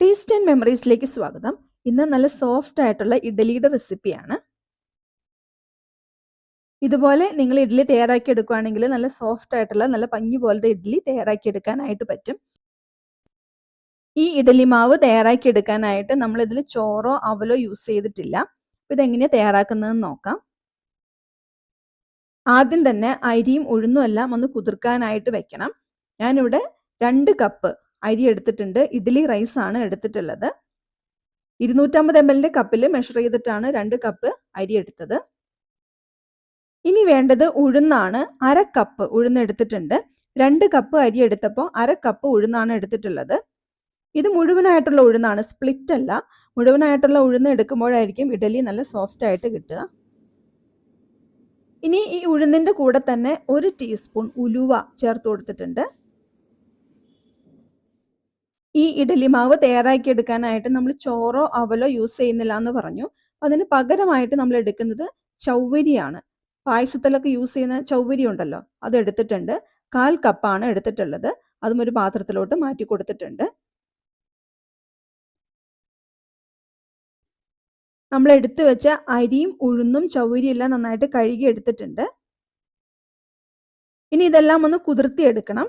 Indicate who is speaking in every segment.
Speaker 1: Taste and മെമ്മറീസിലേക്ക് സ്വാഗതം. ഇന്ന് നല്ല സോഫ്റ്റ് ആയിട്ടുള്ള ഇഡലിയുടെ റെസിപ്പിയാണ് ഇതുപോലെ നിങ്ങൾ ഇഡ്ഡലി തയ്യാറാക്കി എടുക്കുകയാണെങ്കിൽ നല്ല സോഫ്റ്റ് ആയിട്ടുള്ള നല്ല പഞ്ഞു പോലത്തെ ഇഡ്ഡലി തയ്യാറാക്കി എടുക്കാനായിട്ട് പറ്റും. ഈ ഇഡലി മാവ് തയ്യാറാക്കി എടുക്കാനായിട്ട് നമ്മൾ ഇതിൽ ചോറോ അവലോ യൂസ് ചെയ്തിട്ടില്ല. അപ്പോൾ ഇതെങ്ങനെയാണ് തയ്യാറാക്കുന്നതെന്ന് നോക്കാം. ആദ്യം തന്നെ അരിയും ഉഴുന്നും എല്ലാം ഒന്ന് കുതിർക്കാനായിട്ട് വെക്കണം. ഞാനിവിടെ രണ്ട് കപ്പ് അരി എടുത്തിട്ടുണ്ട്. ഇഡ്ഡലി റൈസ് ആണ് എടുത്തിട്ടുള്ളത്. ഇരുന്നൂറ്റമ്പത് എം എല്ലിന്റെ കപ്പിൽ മെഷർ ചെയ്തിട്ടാണ് രണ്ട് കപ്പ് അരി എടുത്തത്. ഇനി വേണ്ടത് ഉഴുന്നാണ്. അര കപ്പ് ഉഴുന്ന് എടുത്തിട്ടുണ്ട്. രണ്ട് കപ്പ് അരി എടുത്തപ്പോൾ അര കപ്പ് ഉഴുന്നാണ് എടുത്തിട്ടുള്ളത്. ഇത് മുഴുവനായിട്ടുള്ള ഉഴുന്നാണ്. സ്പ്ലിറ്റ് അല്ല. മുഴുവനായിട്ടുള്ള ഉഴുന്ന് എടുക്കുമ്പോഴായിരിക്കും ഇഡലി നല്ല സോഫ്റ്റ് ആയിട്ട് കിട്ടുക. ഇനി ഈ ഉഴുന്നിന്റെ കൂടെ തന്നെ ഒരു ടീസ്പൂൺ ഉലുവ ചേർത്ത് കൊടുത്തിട്ടുണ്ട്. ഈ ഇഡലി മാവ് തയ്യാറാക്കി എടുക്കാനായിട്ട് നമ്മൾ ചോറോ അവലോ യൂസ് ചെയ്യുന്നില്ല എന്ന് പറഞ്ഞു. അതിന് പകരമായിട്ട് നമ്മൾ എടുക്കുന്നത് ചൗവരിയാണ്. പായസത്തിലൊക്കെ യൂസ് ചെയ്യുന്ന ചൗവരി ഉണ്ടല്ലോ അത് എടുത്തിട്ടുണ്ട്. കാൽ കപ്പാണ് എടുത്തിട്ടുള്ളത്. അതും ഒരു പാത്രത്തിലോട്ട് മാറ്റി കൊടുത്തിട്ടുണ്ട്. നമ്മൾ എടുത്തു വെച്ച അരിയും ഉഴുന്നും ചൗവരിയും എല്ലാം നന്നായിട്ട് കഴുകി എടുത്തിട്ടുണ്ട്. ഇനി ഇതെല്ലാം ഒന്ന് കുതിർത്തി എടുക്കണം.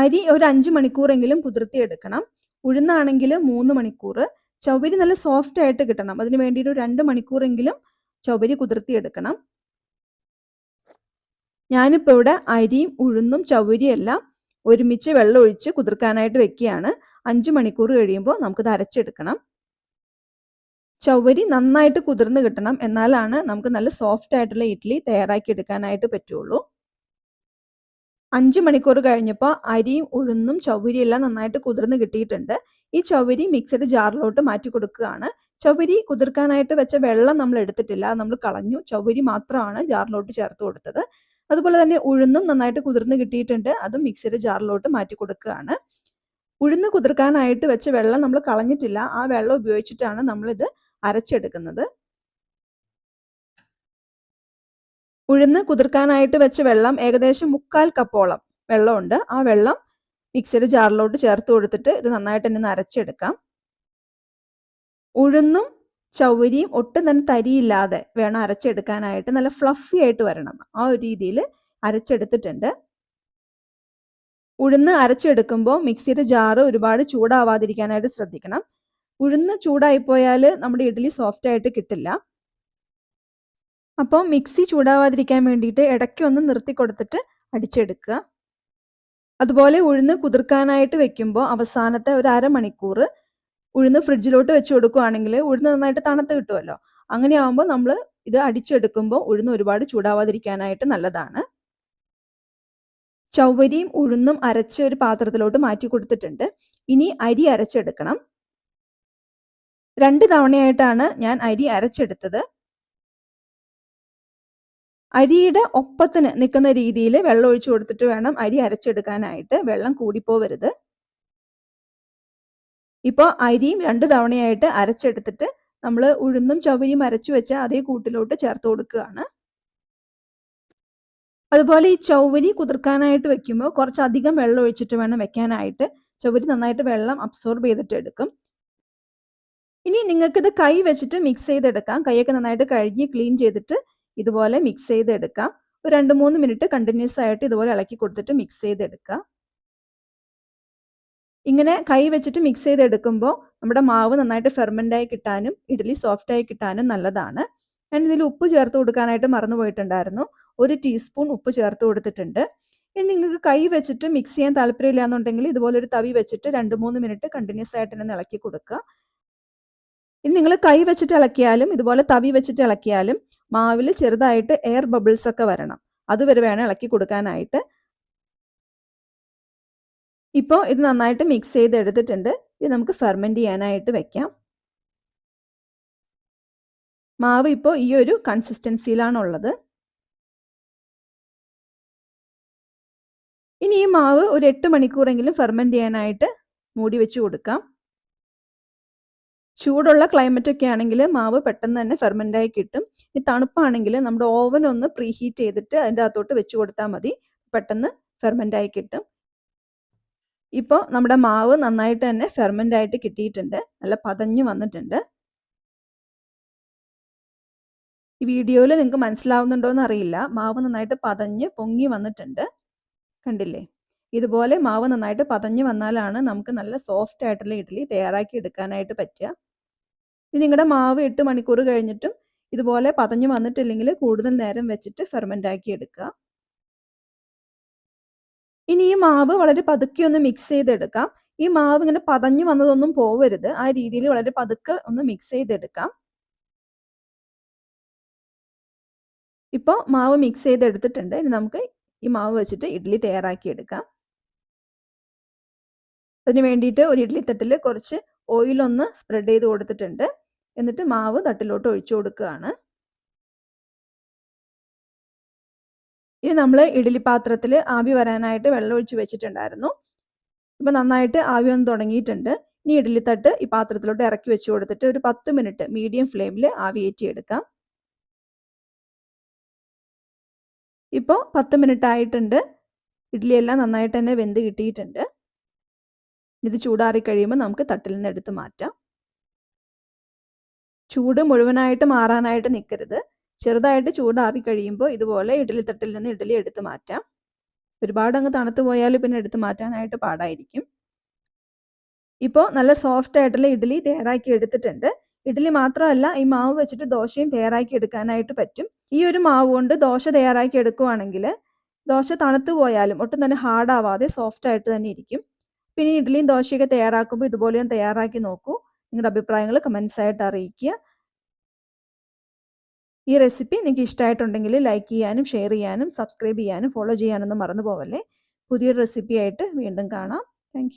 Speaker 1: അരി ഒരു അഞ്ച് മണിക്കൂറെങ്കിലും കുതിർത്തി എടുക്കണം ഉഴുന്നാണെങ്കിൽ മൂന്ന് മണിക്കൂർ ചൗവരി നല്ല സോഫ്റ്റ് ആയിട്ട് കിട്ടണം. അതിന് വേണ്ടിയിട്ട് രണ്ട് മണിക്കൂറെങ്കിലും ചൗവരി കുതിർത്തി എടുക്കണം ഞാനിപ്പോൾ ഇവിടെ അരിയും ഉഴുന്നും ചവരിയെല്ലാം ഒരുമിച്ച് വെള്ളം ഒഴിച്ച് കുതിർക്കാനായിട്ട് വെക്കുകയാണ്. അഞ്ച് മണിക്കൂർ കഴിയുമ്പോൾ നമുക്കിത് അരച്ചെടുക്കണം. ചൗവരി നന്നായിട്ട് കുതിർന്ന് കിട്ടണം. എന്നാലാണ് നമുക്ക് നല്ല സോഫ്റ്റ് ആയിട്ടുള്ള ഇഡ്ഡലി തയ്യാറാക്കി എടുക്കാനായിട്ട് പറ്റുള്ളൂ. അഞ്ച് മണിക്കൂർ കഴിഞ്ഞപ്പോൾ അരിയും ഉഴുന്നും ചൗവരി എല്ലാം നന്നായിട്ട് കുതിർന്ന് കിട്ടിയിട്ടുണ്ട്. ഈ ചൗവരി മിക്സഡ് ജാറിലോട്ട് മാറ്റി കൊടുക്കുകയാണ്. ചൗവരി കുതിർക്കാനായിട്ട് വെച്ച വെള്ളം നമ്മൾ എടുത്തിട്ടില്ല. നമ്മൾ കളഞ്ഞു. ചൗവരി മാത്രമാണ് ജാറിലോട്ട് ചേർത്ത് കൊടുത്തത്. അതുപോലെ തന്നെ ഉഴുന്നും നന്നായിട്ട് കുതിർന്ന് കിട്ടിയിട്ടുണ്ട്. അതും മിക്സഡ് ജാറിലോട്ട് മാറ്റി കൊടുക്കുകയാണ്. ഉഴുന്ന് കുതിർക്കാനായിട്ട് വെച്ച വെള്ളം നമ്മൾ കളഞ്ഞിട്ടില്ല. ആ വെള്ളം ഉപയോഗിച്ചിട്ടാണ് നമ്മളിത് അരച്ചെടുക്കുന്നത്. ഉഴുന്ന് കുതിർക്കാനായിട്ട് വെച്ച വെള്ളം ഏകദേശം മുക്കാൽ കപ്പോളം വെള്ളമുണ്ട്. ആ വെള്ളം മിക്സിയുടെ ജാറിലോട്ട് ചേർത്ത് കൊടുത്തിട്ട് ഇത് നന്നായിട്ട് തന്നെ അരച്ചെടുക്കാം. ഉഴുന്നും ചൗവരിയും ഒട്ടും തന്നെ തരിയില്ലാതെ വേണം അരച്ചെടുക്കാനായിട്ട്. നല്ല ഫ്ലഫി ആയിട്ട് വരണം. ആ ഒരു രീതിയിൽ അരച്ചെടുത്തിട്ടുണ്ട്. ഉഴുന്ന് അരച്ചെടുക്കുമ്പോൾ മിക്സിയുടെ ജാറ് ഒരുപാട് ചൂടാവാതിരിക്കാനായിട്ട് ശ്രദ്ധിക്കണം. ഉഴുന്ന് ചൂടായിപ്പോയാൽ നമ്മുടെ ഇഡ്ഡലി സോഫ്റ്റ് ആയിട്ട് കിട്ടില്ല. അപ്പോൾ മിക്സി ചൂടാവാതിരിക്കാൻ വേണ്ടിയിട്ട് ഇടയ്ക്ക് ഒന്ന് നിർത്തി കൊടുത്തിട്ട് അടിച്ചെടുക്കുക. അതുപോലെ ഉഴുന്ന് കുതിർക്കാനായിട്ട് വെക്കുമ്പോൾ അവസാനത്തെ ഒരു അരമണിക്കൂർ ഉഴുന്ന് ഫ്രിഡ്ജിലോട്ട് വെച്ച് കൊടുക്കുകയാണെങ്കിൽ ഉഴുന്ന് നന്നായിട്ട് തണുത്ത് കിട്ടുമല്ലോ. അങ്ങനെയാവുമ്പോൾ നമ്മൾ ഇത് അടിച്ചെടുക്കുമ്പോൾ ഉഴുന്ന് ഒരുപാട് ചൂടാവാതിരിക്കാനായിട്ട് നല്ലതാണ്. ചൗവരിയും ഉഴുന്നും അരച്ച് ഒരു പാത്രത്തിലോട്ട് മാറ്റി കൊടുത്തിട്ടുണ്ട്. ഇനി അരി അരച്ചെടുക്കണം. രണ്ട് തവണയായിട്ടാണ് ഞാൻ അരി അരച്ചെടുത്തത്. അരിയുടെ ഒപ്പത്തിന് നിൽക്കുന്ന രീതിയിൽ വെള്ളം ഒഴിച്ചു കൊടുത്തിട്ട് വേണം അരി അരച്ചെടുക്കാനായിട്ട്. വെള്ളം കൂടിപ്പോവരുത്. ഇപ്പോൾ അരിയും രണ്ട് തവണയായിട്ട് അരച്ചെടുത്തിട്ട് നമ്മൾ ഉഴുന്നും ചവരിയും അരച്ചു വെച്ച അതേ കൂട്ടിലോട്ട് ചേർത്ത് കൊടുക്കുകയാണ്. അതുപോലെ ഈ ചൗവരി കുതിർക്കാനായിട്ട് വെക്കുമ്പോൾ കുറച്ചധികം വെള്ളം ഒഴിച്ചിട്ട് വേണം വെക്കാനായിട്ട്. ചൗവരി നന്നായിട്ട് വെള്ളം അബ്സോർബ് ചെയ്തിട്ട് എടുക്കും. ഇനി നിങ്ങൾക്കിത് കൈ വെച്ചിട്ട് മിക്സ് ചെയ്തെടുക്കാം. കൈയൊക്കെ നന്നായിട്ട് കഴുകി ക്ലീൻ ചെയ്തിട്ട് ഇതുപോലെ മിക്സ് ചെയ്തെടുക്കാം. ഒരു രണ്ട് മൂന്ന് മിനിറ്റ് കണ്ടിന്യൂസ് ആയിട്ട് ഇതുപോലെ ഇളക്കി കൊടുത്തിട്ട് മിക്സ് ചെയ്തെടുക്കുക ഇങ്ങനെ കൈ വെച്ചിട്ട് മിക്സ് ചെയ്തെടുക്കുമ്പോൾ നമ്മുടെ മാവ് നന്നായിട്ട് ഫെർമെന്റായി കിട്ടാനും ഇഡ്ഡലി സോഫ്റ്റായി കിട്ടാനും നല്ലതാണ്. ഞാൻ ഇതിൽ ഉപ്പ് ചേർത്ത് കൊടുക്കാനായിട്ട് മറന്നു പോയിട്ടുണ്ടായിരുന്നു. ഒരു ടീസ്പൂൺ ഉപ്പ് ചേർത്ത് കൊടുത്തിട്ടുണ്ട്. ഇനി നിങ്ങൾക്ക് കൈ വെച്ചിട്ട് മിക്സ് ചെയ്യാൻ താല്പര്യമില്ല എന്നുണ്ടെങ്കിൽ ഇതുപോലെ ഒരു തവി വെച്ചിട്ട് രണ്ട് മൂന്ന് മിനിറ്റ് കണ്ടിന്യൂസ് ആയിട്ട് ഇളക്കി കൊടുക്കുക ഇനി നിങ്ങൾ കൈ വെച്ചിട്ട് ഇളക്കിയാലും ഇതുപോലെ തവി വെച്ചിട്ട് ഇളക്കിയാലും മാവിൽ ചെറുതായിട്ട് എയർ ബബിൾസ് ഒക്കെ വരണം. അതുവരെ വേണം ഇളക്കി കൊടുക്കാനായിട്ട്. ഇപ്പോൾ ഇത് നന്നായിട്ട് മിക്സ് ചെയ്ത് എടുത്തിട്ടുണ്ട്. ഇത് നമുക്ക് ഫെർമെന്റ് ചെയ്യാനായിട്ട് വെക്കാം. മാവ് ഇപ്പോൾ ഈ ഒരു കൺസിസ്റ്റൻസിയിലാണുള്ളത് ഇനി ഈ മാവ് ഒരു എട്ട് മണിക്കൂറെങ്കിലും ഫെർമെന്റ് ചെയ്യാനായിട്ട് മൂടി വെച്ച് കൊടുക്കാം. ചൂടുള്ള ക്ലൈമറ്റ് ഒക്കെ ആണെങ്കിൽ മാവ് പെട്ടെന്ന് തന്നെ ഫെർമെന്റായി കിട്ടും. ഈ തണുപ്പാണെങ്കിൽ നമ്മുടെ ഓവൻ ഒന്ന് പ്രീ ഹീറ്റ് ചെയ്തിട്ട് അതിന്റെ അകത്തോട്ട് വെച്ച് കൊടുത്താൽ മതി. പെട്ടെന്ന് ഫെർമെന്റായി കിട്ടും. ഇപ്പോൾ നമ്മുടെ മാവ് നന്നായിട്ട് തന്നെ ഫെർമെന്റ് ആയിട്ട് കിട്ടിയിട്ടുണ്ട്. നല്ല പതഞ്ഞ് വന്നിട്ടുണ്ട്. ഈ വീഡിയോയിൽ നിങ്ങൾക്ക് മനസ്സിലാവുന്നുണ്ടോ എന്ന് അറിയില്ല. മാവ് നന്നായിട്ട് പതഞ്ഞ് പൊങ്ങി വന്നിട്ടുണ്ട്. കണ്ടില്ലേ? ഇതുപോലെ മാവ് നന്നായിട്ട് പതഞ്ഞ് വന്നാലാണ് നമുക്ക് നല്ല സോഫ്റ്റ് ആയിട്ടുള്ള ഇഡ്ഡലി തയ്യാറാക്കി എടുക്കാനായിട്ട് പറ്റുക. ഇനി നിങ്ങളുടെ മാവ് എട്ട് മണിക്കൂർ കഴിഞ്ഞിട്ടും ഇതുപോലെ പതഞ്ഞു വന്നിട്ടില്ലെങ്കിൽ കൂടുതൽ നേരം വെച്ചിട്ട് ഫെർമെന്റ് ആക്കി എടുക്കുക ഇനി ഈ മാവ് വളരെ പതുക്കെ ഒന്ന് മിക്സ് ചെയ്തെടുക്കാം. ഈ മാവ് ഇങ്ങനെ പതഞ്ഞു വന്നതൊന്നും പോവരുത്. ആ രീതിയിൽ വളരെ പതുക്കെ ഒന്ന് മിക്സ് ചെയ്തെടുക്കാം. ഇപ്പോൾ മാവ് മിക്സ് ചെയ്തെടുത്തിട്ടുണ്ട്. ഇനി നമുക്ക് ഈ മാവ് വെച്ചിട്ട് ഇഡ്ഡലി തയ്യാറാക്കി എടുക്കാം. അതിന് വേണ്ടിയിട്ട് ഒരു ഇഡ്ഡലി തട്ടിൽ കുറച്ച് ഓയിലൊന്ന് സ്പ്രെഡ് ചെയ്ത് കൊടുത്തിട്ടുണ്ട്. എന്നിട്ട് മാവ് തട്ടിലോട്ട് ഒഴിച്ചു കൊടുക്കുകയാണ്. ഇനി നമ്മൾ ഇഡ്ഡലി പാത്രത്തിൽ ആവി വരാനായിട്ട് വെള്ളം ഒഴിച്ച് വെച്ചിട്ടുണ്ടായിരുന്നു. ഇപ്പം നന്നായിട്ട് ആവി വന്ന് തുടങ്ങിയിട്ടുണ്ട്. ഇനി ഇഡ്ഡലി തട്ട് ഈ പാത്രത്തിലോട്ട് ഇറക്കി വെച്ച് കൊടുത്തിട്ട് ഒരു പത്ത് മിനിറ്റ് മീഡിയം ഫ്ലെയിമിൽ ആവിയേറ്റി എടുക്കാം ഇപ്പോൾ പത്ത് മിനിറ്റ് ആയിട്ടുണ്ട്. ഇഡ്ഡലി എല്ലാം നന്നായിട്ട് തന്നെ വെന്ത് കിട്ടിയിട്ടുണ്ട്. ഇത് ചൂടാറി കഴിയുമ്പോൾ നമുക്ക് തട്ടിൽ നിന്ന് എടുത്ത് മാറ്റാം. ചൂട് മുഴുവനായിട്ട് മാറാനായിട്ട് നിൽക്കരുത് ചെറുതായിട്ട് ചൂടാറി കഴിയുമ്പോൾ ഇതുപോലെ ഇഡ്ഡലി തട്ടിൽ നിന്ന് ഇഡ്ഡലി എടുത്ത് മാറ്റാം. ഒരുപാട് അങ്ങ് തണുത്ത് പോയാൽ പിന്നെ എടുത്ത് മാറ്റാനായിട്ട് പാടായിരിക്കും. ഇപ്പോൾ നല്ല സോഫ്റ്റ് ആയിട്ടുള്ള ഇഡ്ഡലി തയ്യാറാക്കി എടുത്തിട്ടുണ്ട്. ഇഡ്ഡലി മാത്രമല്ല ഈ മാവ് വെച്ചിട്ട് ദോശയും തയ്യാറാക്കി എടുക്കാനായിട്ട് പറ്റും. ഈ ഒരു മാവ് കൊണ്ട് ദോശ തയ്യാറാക്കി എടുക്കുവാണെങ്കിൽ ദോശ തണുത്ത് പോയാലും ഒട്ടും തന്നെ ഹാർഡ് ആവാതെ സോഫ്റ്റ് ആയിട്ട് തന്നെ ഇരിക്കും. പിന്നെ ഇഡ്ഡലിയും ദോശയൊക്കെ തയ്യാറാക്കുമ്പോൾ ഇതുപോലെയും തയ്യാറാക്കി നോക്കൂ. നിങ്ങളുടെ അഭിപ്രായങ്ങൾ കമൻസ് ആയിട്ട് അറിയിക്കുക. ഈ റെസിപ്പി നിങ്ങൾക്ക് ഇഷ്ടമായിട്ടുണ്ടെങ്കിൽ ലൈക്ക് ചെയ്യാനും ഷെയർ ചെയ്യാനും സബ്സ്ക്രൈബ് ചെയ്യാനും ഫോളോ ചെയ്യാനൊന്നും മറന്നു പോവല്ലേ. പുതിയൊരു റെസിപ്പി ആയിട്ട് വീണ്ടും കാണാം. താങ്ക്